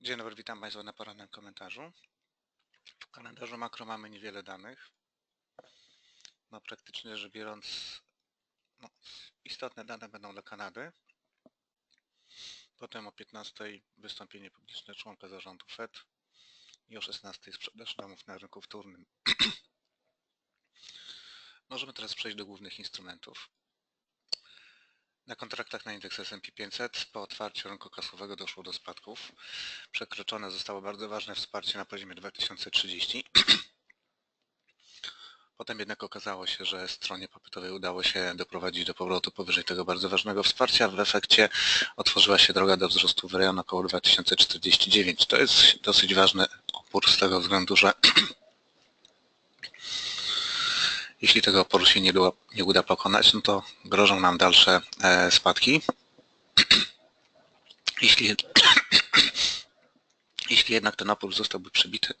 Dzień dobry, witam Państwa na porannym komentarzu. W kalendarzu makro mamy niewiele danych. No praktycznie rzecz biorąc, no, istotne dane będą dla Kanady. Potem o 15 wystąpienie publiczne członka zarządu FED i o 16 sprzedaż domów na rynku wtórnym. Możemy teraz przejść do głównych instrumentów. Na kontraktach na indeks S&P 500 po otwarciu rynku kasowego doszło do spadków. Przekroczone zostało bardzo ważne wsparcie na poziomie 2030. Potem jednak okazało się, że stronie popytowej udało się doprowadzić do powrotu powyżej tego bardzo ważnego wsparcia. W efekcie otworzyła się droga do wzrostu w rejon około 2049. To jest dosyć ważny opór z tego względu, że jeśli tego oporu się nie, do, nie uda pokonać, no to grożą nam dalsze e, spadki. Jeśli, jeśli jednak ten opór zostałby przebity,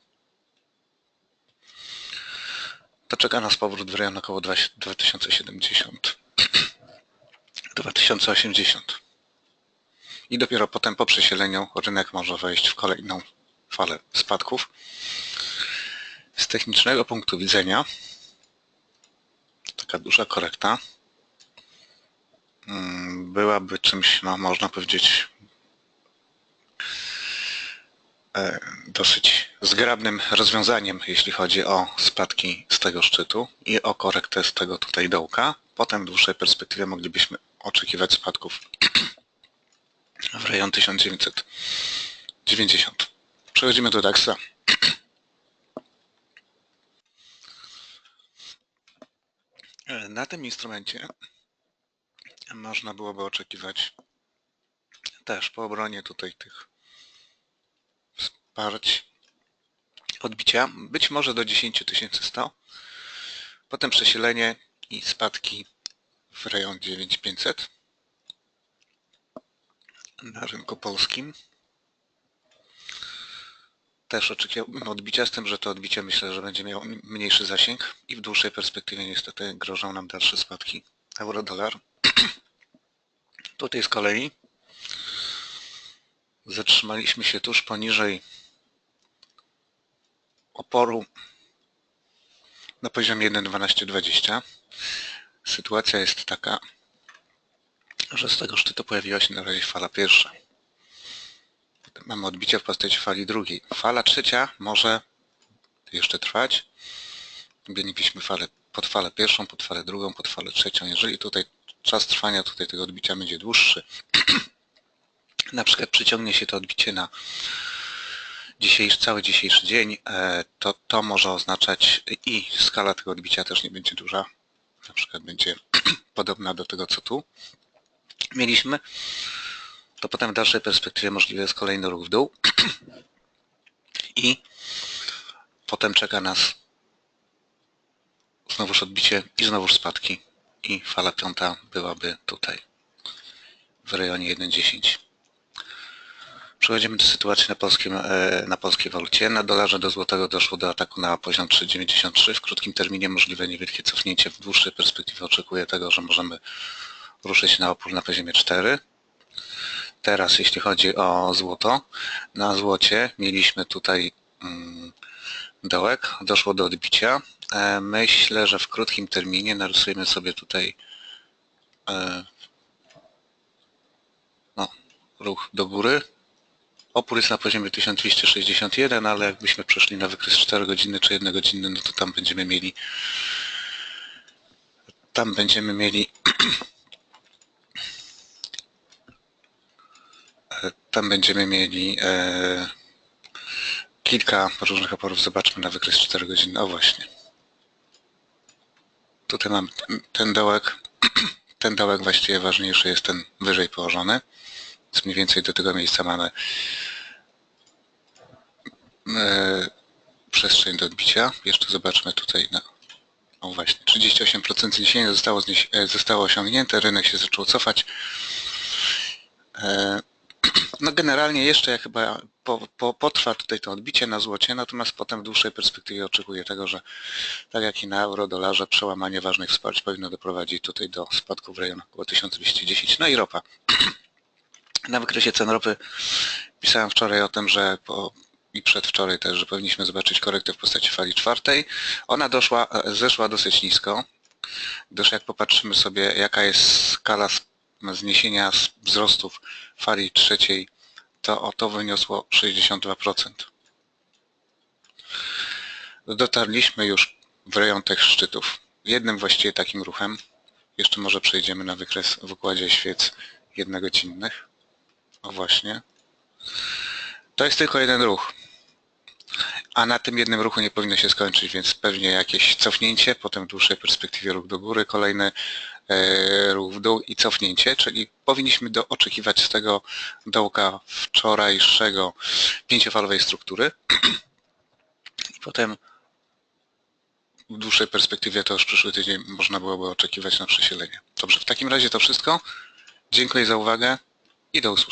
to czeka nas powrót w rejon około 2070 2080 i dopiero potem po przesieleniu rynek może wejść w kolejną falę spadków. Z technicznego punktu widzenia taka duża korekta mm, byłaby czymś, no można powiedzieć, e, dosyć zgrabnym rozwiązaniem, jeśli chodzi o spadki z tego szczytu i o korektę z tego tutaj dołka. Potem w dłuższej perspektywie moglibyśmy oczekiwać spadków w rejon 1990. Przechodzimy do DAXa. Na tym instrumencie można byłoby oczekiwać też po obronie tutaj tych wsparć odbicia, być może do 10100, potem przesilenie i spadki w rejon 9500 na rynku polskim. Też oczekiwałbym odbicia z tym, że to odbicie myślę, że będzie miało mniejszy zasięg i w dłuższej perspektywie niestety grożą nam dalsze spadki. Euro-dolar. Tutaj z kolei zatrzymaliśmy się tuż poniżej oporu na poziomie 1.1220. Sytuacja jest taka, że z tego szczytu pojawiła się na razie fala pierwsza. Mamy odbicie w postaci fali drugiej. Fala trzecia może jeszcze trwać. Mielibyśmy falę, pod falę pierwszą, pod falę drugą, pod falę trzecią. Jeżeli tutaj czas trwania tutaj tego odbicia będzie dłuższy, na przykład przyciągnie się to odbicie na dzisiejszy, cały dzisiejszy dzień, e, to to może oznaczać i skala tego odbicia też nie będzie duża. Na przykład będzie podobna do tego, co tu mieliśmy to potem w dalszej perspektywie możliwy jest kolejny ruch w dół i potem czeka nas znowuż odbicie i znowuż spadki i fala piąta byłaby tutaj w rejonie 1.10. Przechodzimy do sytuacji na, polskim, e, na polskiej walucie. Na dolarze do złotego doszło do ataku na poziom 3,93. W krótkim terminie możliwe niewielkie cofnięcie. W dłuższej perspektywie oczekuję tego, że możemy ruszyć na opór na poziomie 4 teraz jeśli chodzi o złoto. Na złocie mieliśmy tutaj mm, dołek, doszło do odbicia. E, myślę, że w krótkim terminie narysujemy sobie tutaj e, no, ruch do góry. Opór jest na poziomie 1261, ale jakbyśmy przeszli na wykres 4 godziny czy 1 godziny, no to tam będziemy mieli tam będziemy mieli Tam będziemy mieli e, kilka różnych oporów. Zobaczmy na wykres 4 godziny. O właśnie. Tutaj mam ten dołek. Ten dołek właściwie ważniejszy jest ten wyżej położony. Więc mniej więcej do tego miejsca mamy e, przestrzeń do odbicia. Jeszcze zobaczmy tutaj na o właśnie, 38% zniesienia zostało, e, zostało osiągnięte, rynek się zaczął cofać. No generalnie jeszcze ja chyba po, po, potrwa tutaj to odbicie na złocie, natomiast potem w dłuższej perspektywie oczekuję tego, że tak jak i na euro, dolarze, przełamanie ważnych wsparć powinno doprowadzić tutaj do spadku w rejon około 1210. No i ropa. Na wykresie cen ropy Pisałem wczoraj o tym, że po, i przedwczoraj też, że powinniśmy zobaczyć korektę w postaci fali czwartej. Ona doszła, e, zeszła dosyć nisko, gdyż jak popatrzymy sobie jaka jest skala zniesienia z wzrostów fali trzeciej, to o to wyniosło 62%. Dotarliśmy już w rejon tych szczytów. Jednym właściwie takim ruchem, jeszcze może przejdziemy na wykres w układzie świec jednogodzinnych. O właśnie. To jest tylko jeden ruch. A na tym jednym ruchu nie powinno się skończyć, więc pewnie jakieś cofnięcie, potem w dłuższej perspektywie ruch do góry, kolejny e, ruch w dół i cofnięcie, czyli powinniśmy do, oczekiwać z tego dołka wczorajszego pięciofalowej struktury i potem w dłuższej perspektywie to już przyszły tydzień można byłoby oczekiwać na przesilenie. Dobrze, w takim razie to wszystko. Dziękuję za uwagę i do usłyszenia.